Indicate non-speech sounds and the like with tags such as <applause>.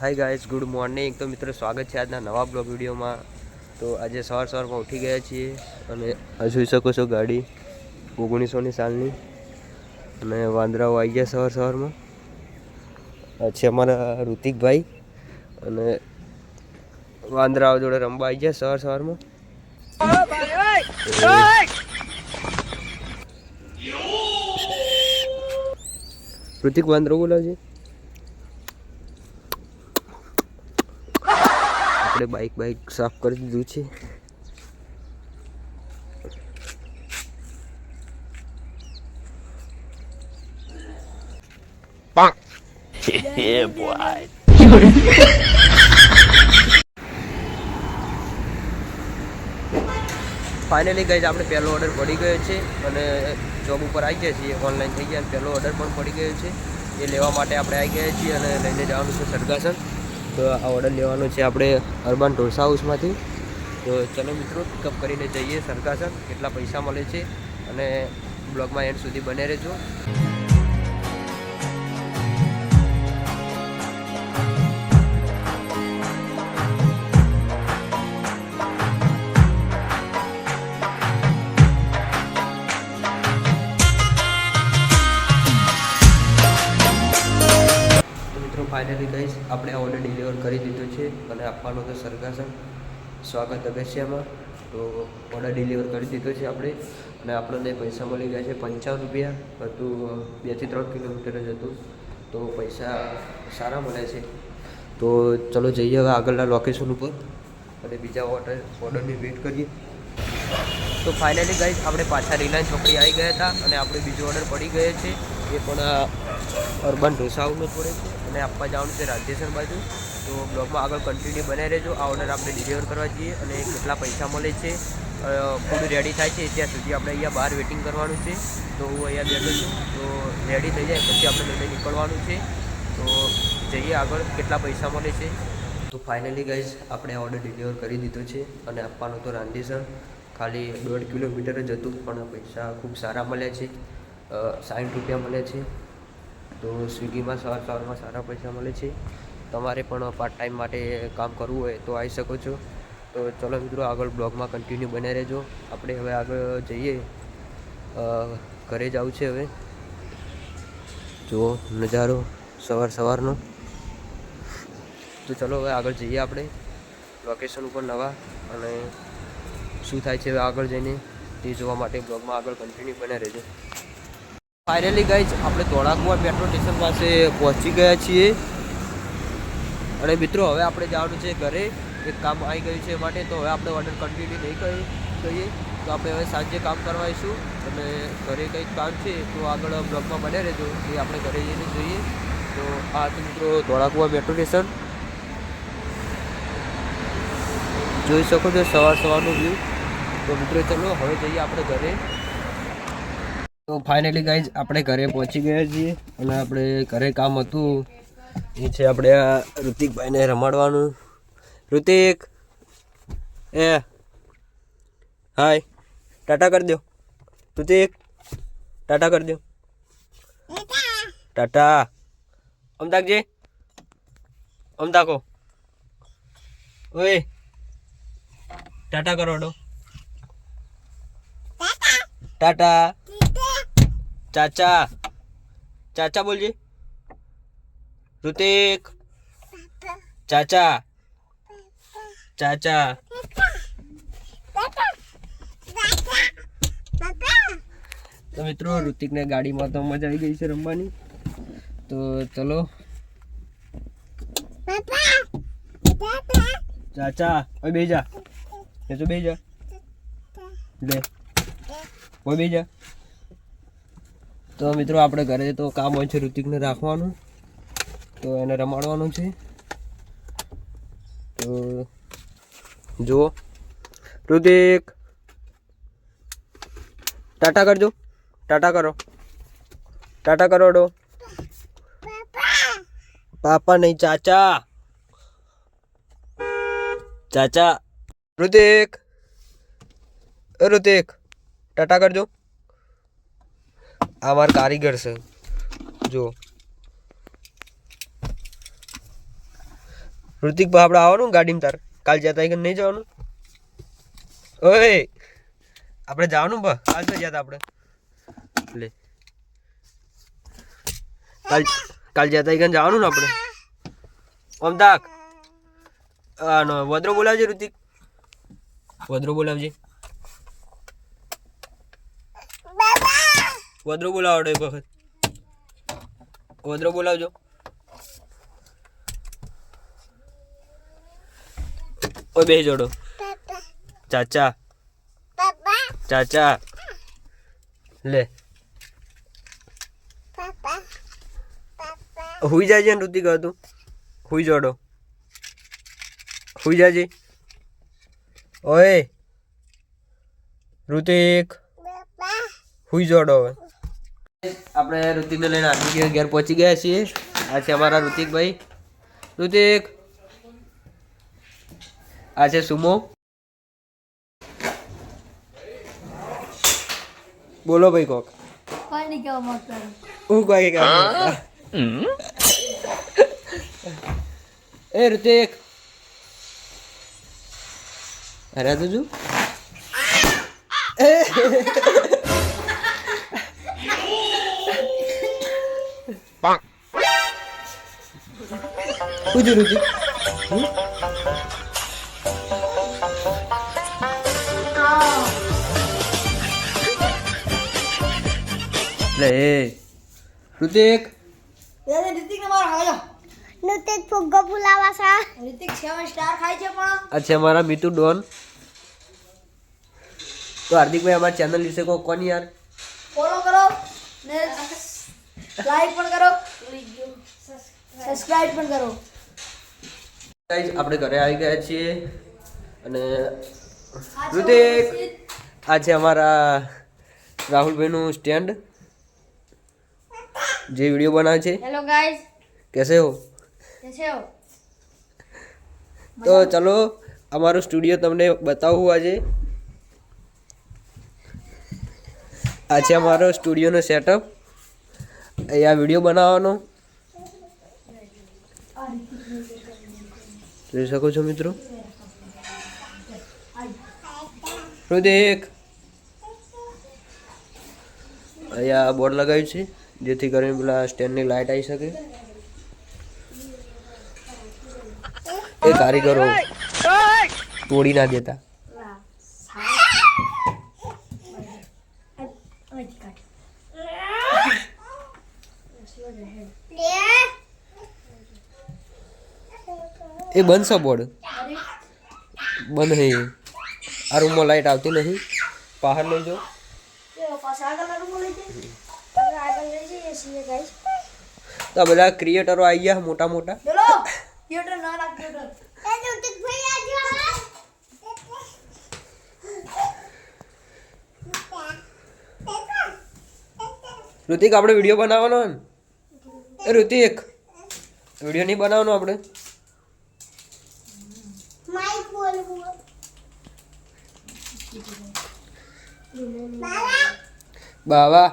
Hi guys good morning તો મિત્રો, સ્વાગત છે આજના નવા બ્લોગ વિડીયોમાં. તો આજે સવાર સવારમાં ઉઠી ગયા છીએ અને જોઈ શકો છો ગાડી ઓગણીસોની સાલની. અને વાંદરાઓ આવી ગયા સવાર સવારમાં. છે અમારા ઋતિકભાઈ અને વાંદરાઓ જોડે રમવા આવી ગયા સવાર સવારમાં. ઋતિક, વાંદરો બોલાવ આપણે બાઇક બાઇક સાફ કરી દીધું છે. ફાઇનલી ગઈ <laughs> આપણે પહેલો ઓર્ડર પડી ગયો છે અને જોબ ઉપર આવી ગયા છીએ. ઓનલાઈન થઈ ગયા અને પહેલો ઓર્ડર પણ પડી ગયો છે. એ લેવા માટે આપણે આવી ગયા છીએ અને લઈને જવાનું છે સરગાસન તો આ ઓર્ડર લેવાનો છે આપણે અર્બન ઢોસા હાઉસમાંથી. તો ચલો મિત્રો પિકઅપ કરીને જઈએ સરગાસન કેટલા પૈસા મળે છે અને બ્લોગમાં એન્ડ સુધી બને રહેજો. ફાઇનલી ગઈશ આપણે આ ઓર્ડર ડિલિવર કરી દીધો છે અને આપવાનો તો સરગાસન સ્વાગત અગસ્યામાં. તો ઓર્ડર ડિલિવર કરી દીધો છે આપણે અને આપણને પૈસા મળી ગયા છે પંચાવન રૂપિયા. હતું બેથી ત્રણ કિલોમીટર જ હતું. તો પૈસા સારા મળે છે. તો ચલો જઈએ હવે આગળના લોકેશન ઉપર અને બીજા ઓર્ડર ઓર્ડરની વેઇટ કરીએ. તો ફાઇનલી ગાઈઝ આપણે પાછા રિલાયન્સ ચોકડી આવી ગયા હતા અને આપણે બીજો ઓર્ડર પડી ગયો છે. એ પણ અર્બન ઢોસાઓનો પડે છે. અને આપવા જવાનું છે રાજ્યસર બાજુ. તો બ્લોગમાં આગળ કન્ટિન્યુ બનાવી રહેજો. આ ઓર્ડર આપણે ડિલિવર કરવા જઈએ અને કેટલા પૈસા મળે છે ફૂડ રેડી થાય છે ત્યાં સુધી આપણે અહીંયા બહાર વેટિંગ કરવાનું છે. તો હું અહીંયા બેઠો છું. તો રેડી થઈ જાય પછી આપણે લઈને નીકળવાનું છે. તો જઈએ આગળ કેટલા પૈસા મળે છે. તો ફાઇનલી ગાઈઝ આપણે ઓર્ડર ડિલિવર કરી દીધો છે અને આપવાનું તો રાંધીસર ખાલી દોઢ કિલોમીટર જ હતું, પણ પૈસા ખૂબ સારા મળ્યા છે. સાઠ રૂપિયા મળે છે. તો સ્વિગીમાં સવાર સવારમાં સારા પૈસા મળે છે. તમારે પણ પાર્ટ ટાઈમ માટે કામ કરવું હોય તો આવી શકો છો. તો ચલો મિત્રો, આગળ બ્લોગમાં કન્ટિન્યુ બને રહેજો. આપણે હવે આગળ જઈએ. ઘરે જવું છે હવે. જુઓ નજારો સવાર સવારનો. તો ચલો હવે આગળ જઈએ આપણે. લોકેશન ઉપર નવા અને શું થાય છે હવે આગળ જઈને તે જોવા માટે બ્લોગમાં આગળ કન્ટિન્યુ બને રહેજો. ફાઇનલી ગાઈઝ આપણે ધોળાકુવા મેટ્રો સ્ટેશન પાસે પહોંચી ગયા છીએ. અને મિત્રો, હવે આપણે જવાનું છે ઘરે. એક કામ આવી ગયું છે માટે, તો હવે આપણે ઓર્ડર કન્ટિન્યુ નહીં કરી જોઈએ તો આપણે હવે સાંજે કામ કરવાઈશું અને ઘરે કંઈક કામ છે, તો આગળ બ્લોગમાં બને રહેજો. એ આપણે ઘરે જઈને જોઈએ. તો આ હતું મિત્રો ધોળાકુવા મેટ્રો સ્ટેશન જોઈ શકો છો સવાર સવારનું વ્યૂ તો મિત્રો, ચલો, હવે જઈએ આપણે ઘરે. તો ફાઇનલી ગાઈઝ આપણે ઘરે પહોંચી ગયા છીએ અને આપણે ઘરે કામ હતું. એ છે આપણે આ ઋતિકભાઈને રમાડવાનું. ઋતિક! એ! હાય ટાટા કરી દો ઋતિક! ટાટા કરી દો ટાટા! અમદાકજી અમદાકો ઓય! ટાટા કરોડો ટાટા! ચાચા ચાચા બોલજે ઋતિક ચાચા ચાચા તો મિત્રો ઋતિકને ગાડીમાં તો મજા આવી ગઈ છે રમવાની તો ચલો ચાચા ઓય બે જા એ તો બેજા લે ઓય બે જા તો મિત્રો આપણે ઘરે તો કામ હોય છે ઋતિકને રાખવાનું. તો એને રમાડવાનું છે. તો જુઓ. ઋતિક! ટાટા કરજો. ટાટા કરો. ટાટા કરો ડો. પાપા નહીં, ચાચા. ચાચા. ઋતિક! ઋતિક! ટાટા કરજો. આ મારા કારીગર છે. જો. ઋતિક ભાઈ આપણે આવવાનું ગાડીમાં તાર? કાલ જતા કે નહીં જવાનું? ઓય! આપણે જવાનું બા કાલ તો જતા આપણે લે. કાલ કાલ જતા કે જવાનું ને આપણે ઓમ તાક. આ નો, વદ્રો બોલાવજે ઋતિક. વદ્રો બોલાવજે. વદ્રો બોલાવડો એક વખત. વદ્રો બોલાવજો. ઓય બે જોડો. ચાચા. ચાચા. લે. હુઈ જાજે ને ઋતિક હતું હુઈ જોડો. હુઈ જાજે. ઓય. ઋતિક હુઈ જોડો હવે. આપણે ઋતિકને લઈને આરતી ઘેર પહોંચી ગયા છીએ. આ છે અમારા ઋતિકભાઈ. ઋતિક. આ છે સુમો. બોલો ભાઈ કોક. હું કોઈ એ ઋતિક. અરે તું શું છું ઋતિક હમ? લે એ ઋતિક દાદા રિતિક મારો હાલો નુતિક ફુગ્ગો ફુલાવા સા રિતિક સેવન સ્ટાર ખાય છે પણ આ છે અમારા મિતુ ડોન તો હાર્દિકભાઈ અમારી ચેનલ વિશે કહો કોની યાર ફોલો કરો ને લાઈક પણ કરો. સબસ્ક્રાઇબ પણ કરો. ગાઈસ આપણે ઘરે આવી ગયા છીએ અને રુતિક આજે અમારા રાહુલભાઈનું સ્ટેન્ડ જે વીડિયો બનાવે છે. હેલો ગાઈસ કેસે હો? કેસે હો? તો ચલો અમારો સ્ટુડિયો તમને બતાવું આજે. આજે અમારો સ્ટુડિયોનો સેટઅપ અહીંયા વીડિયો બનાવવાનો? જોઈ શકો છો મિત્રો? દેખ અહીંયા બોર્ડ લગાવ્યું છે જેથી કરીને પેલા સ્ટેન્ડની લાઇટ આવી શકે. એ કારીગરો તોડી ના દેતા. એ બનશે બોર્ડ. બંધ હે. આ રૂમમાં લાઈટ આવતી નહીં બહાર લઈ જો તો બધા ક્રિએટરો આવી ગયા મોટા મોટા. ઋતિક આપણે વીડિયો બનાવવાનો ને? એ ઋતિક. વીડિયો નહીં બનાવવાનો આપણે. बाबा.